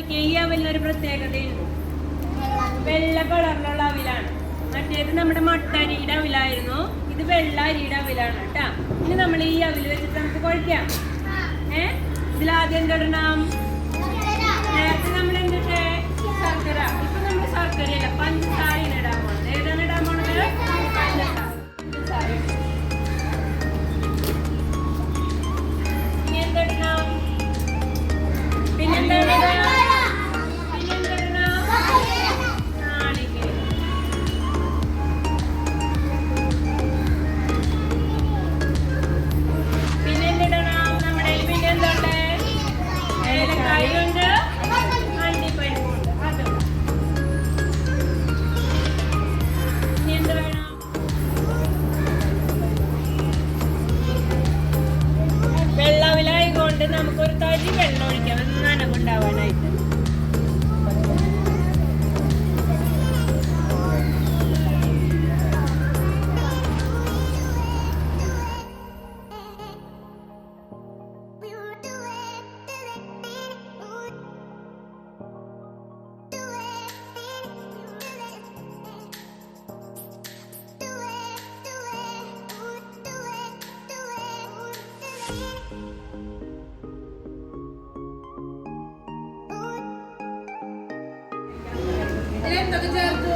നോക്കിയ ഈ അവലിനൊരു പ്രത്യേകതയുണ്ട് വെള്ള കളറിലുള്ള അവിലാണ്. മറ്റേത് നമ്മുടെ മട്ടരിയുടെ അവിലായിരുന്നു. ഇത് വെള്ള അരിയുടെ അവിലാണ് കേട്ടാ. ഇനി നമ്മൾ ഈ അവിൽ വെച്ചിട്ട് നമുക്ക് കുഴക്കാം ഏ? ഇതിലാദ്യം തൊടണം നേരത്തെ നമ്മൾ എന്തിട്ടേ? ശർക്കര. ഇപ്പൊ എന്നിട്ട് നമുക്കൊരു തരി വെള്ളം ഒഴിക്കാം നനവുണ്ടാവാനായിട്ട് Thank you. 30 000